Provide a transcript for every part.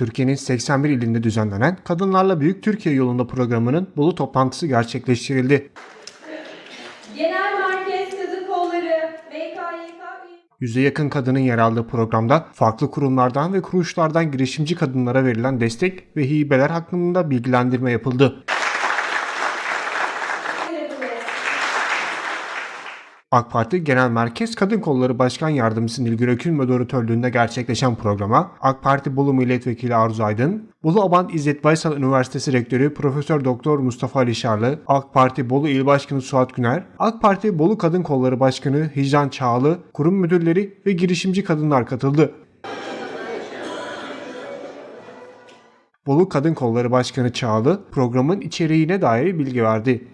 Türkiye'nin 81 ilinde düzenlenen Kadınlarla Büyük Türkiye yolunda programının Bolu toplantısı gerçekleştirildi. Genel Merkez Kadın Kolları, MKYK üye- Yüze yakın kadının yer aldığı programda farklı kurumlardan ve kuruluşlardan girişimci kadınlara verilen destek ve hibeler hakkında bilgilendirme yapıldı. AK Parti Genel Merkez Kadın Kolları Başkan Yardımcısı Nilgün Ökün moderatörlüğünde gerçekleşen programa AK Parti Bolu Milletvekili Arzu Aydın, Bolu Aban İzzet Baysal Üniversitesi Rektörü Profesör Doktor Mustafa Ali Şarlı, AK Parti Bolu İl Başkanı Suat Güner, AK Parti Bolu Kadın Kolları Başkanı Hicran Çağlı, kurum müdürleri ve girişimci kadınlar katıldı. Bolu Kadın Kolları Başkanı Çağlı programın içeriğine dair bilgi verdi.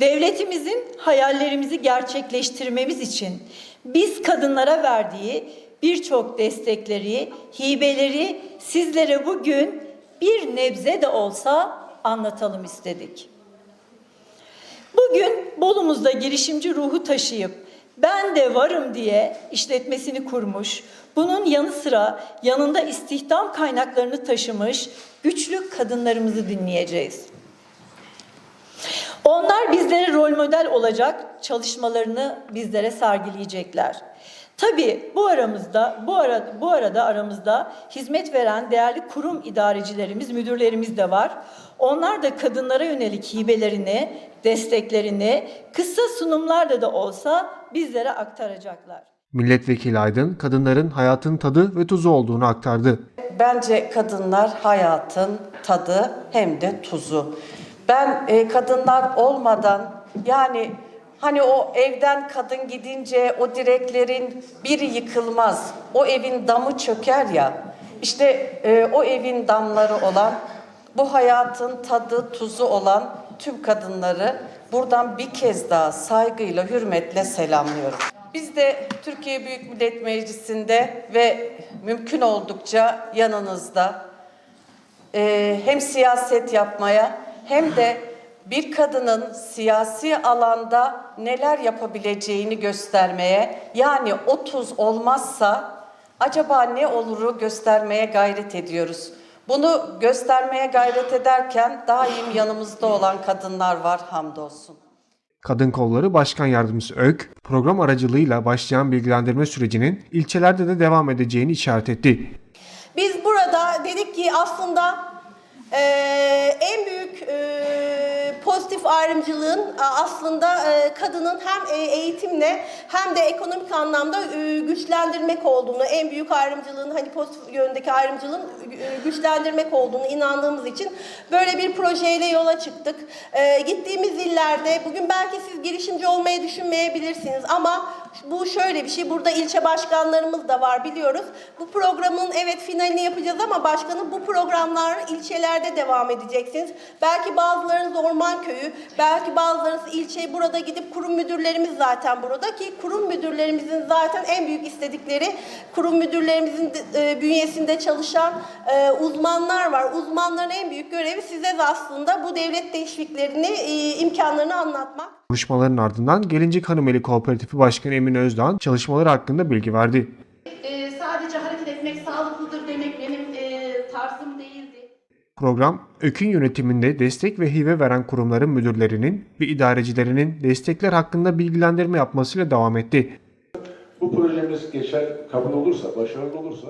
Devletimizin hayallerimizi gerçekleştirmemiz için biz kadınlara verdiği birçok destekleri, hibeleri sizlere bugün bir nebze de olsa anlatalım istedik. Bugün Bolumuzda girişimci ruhu taşıyıp ben de varım diye işletmesini kurmuş, bunun yanı sıra yanında istihdam kaynaklarını taşımış güçlü kadınlarımızı dinleyeceğiz. Onlar bizlere rol model olacak çalışmalarını bizlere sergileyecekler. Tabii bu aramızda, bu ara, bu arada aramızda hizmet veren değerli kurum idarecilerimiz, müdürlerimiz de var. Onlar da kadınlara yönelik hibelerini, desteklerini kısa sunumlarla da olsa bizlere aktaracaklar. Milletvekili Aydın, kadınların hayatın tadı ve tuzu olduğunu aktardı. Bence kadınlar hayatın tadı hem de tuzu. Ben e, kadınlar olmadan yani hani o evden kadın gidince o direklerin biri yıkılmaz. O evin damı çöker ya. İşte e, o evin damları olan bu hayatın tadı tuzu olan tüm kadınları buradan bir kez daha saygıyla, hürmetle selamlıyorum. Biz de Türkiye Büyük Millet Meclisi'nde ve mümkün oldukça yanınızda e, hem siyaset yapmaya hem de bir kadının siyasi alanda neler yapabileceğini göstermeye yani o tuz olmazsa acaba ne oluru göstermeye gayret ediyoruz. Bunu göstermeye gayret ederken daim yanımızda olan kadınlar var hamdolsun. Kadın Kolları Başkan Yardımcısı Ök, program aracılığıyla başlayan bilgilendirme sürecinin ilçelerde de devam edeceğini işaret etti. Biz burada dedik ki aslında eee, en büyük eee, pozitif ayrımcılığın aslında eee, kadının hem e, eğitimle hem de ekonomik anlamda eee, güçlendirmek olduğunu, en büyük ayrımcılığın hani pozitif yöndeki ayrımcılığın eee, güçlendirmek olduğunu inandığımız için böyle bir projeyle yola çıktık. Eee, gittiğimiz illerde bugün belki siz girişimci olmayı düşünmeyebilirsiniz ama bu şöyle bir şey. Burada ilçe başkanlarımız da var biliyoruz. Bu programın evet finalini yapacağız ama başkanım bu programlar ilçelerde devam edeceksiniz. Belki bazılarınız orman köyü, belki bazılarınız ilçe burada gidip kurum müdürlerimiz zaten burada ki kurum müdürlerimizin zaten en büyük istedikleri kurum müdürlerimizin e, bünyesinde çalışan e, uzmanlar var. Uzmanların en büyük görevi size aslında bu devlet teşviklerini, e, imkanlarını anlatmak. Konuşmaların ardından Gelincik Hanımeli Kooperatifi Başkanı Emine Özdağ çalışmaları hakkında bilgi verdi. Ee, sadece hareket etmek sağlıklıdır demek benim e, tarzım değildi. Program, ÖK'ün yönetiminde destek ve hibe veren kurumların müdürlerinin ve idarecilerinin destekler hakkında bilgilendirme yapmasıyla devam etti. Bu projemiz geçer, kabul olursa, başarılı olursa